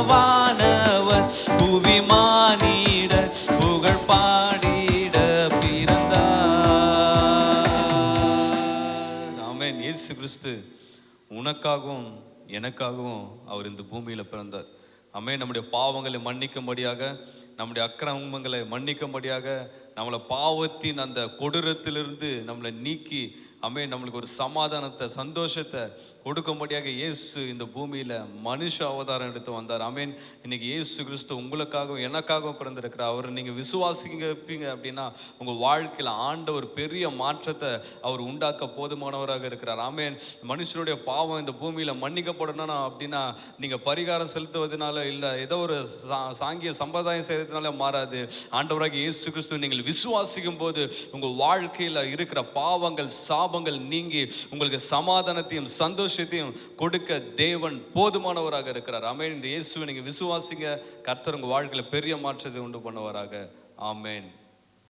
வானவர் புவி மானிட புகழ் பாடிட பிறந்தார். ஆமென். இயேசு கிறிஸ்து உனக்காகவும் எனக்காகவும் அவர் இந்த பூமியில பிறந்தார். அமே நம்முடைய பாவங்களை மன்னிக்கும்படியாக நம்முடைய அக்கிரமங்களை மன்னிக்கும்படியாக நம்மளை பாவத்தின் அந்த கொடூரத்திலிருந்து நம்மளை நீக்கி அமே நம்மளுக்கு ஒரு சமாதானத்தை சந்தோஷத்தை கொடுக்கும்படியாக இயேசு இந்த பூமியில் மனுஷ அவதாரம் எடுத்து வந்தார். அமேன். இன்னைக்கு இயேசு கிறிஸ்து உங்களுக்காகவும் எனக்காகவும் பிறந்திருக்கிறார். அவர் நீங்கள் விசுவாசிங்க வைப்பீங்க அப்படின்னா வாழ்க்கையில் ஆண்ட ஒரு பெரிய மாற்றத்தை அவர் உண்டாக்க போதுமானவராக இருக்கிறார். ஆமேன் மனுஷனுடைய பாவம் இந்த பூமியில் மன்னிக்கப்படணும் அப்படின்னா நீங்கள் பரிகாரம் செலுத்துவதனால இல்லை ஏதோ ஒரு சா- சாங்கிய சம்பிரதாயம் செய்யறதுனால மாறாது. ஆண்டவராக இயேசு கிறிஸ்துவ நீங்கள் விசுவாசிக்கும் போது உங்க வாழ்க்கையில இருக்கிற பாவங்கள் சாபங்கள் நீங்கி உங்களுக்கு சமாதானத்தையும் சந்தோஷத்தையும் கொடுக்க தேவன் போதுமானவராக இருக்கிறார். ஆமென். இந்த இயேசுவை நீங்கள் விசுவாசிங்க. கர்த்தர் உங்க வாழ்க்கையில பெரிய மாற்றத்தை உண்டு பண்ணுவாராக. ஆமேன்.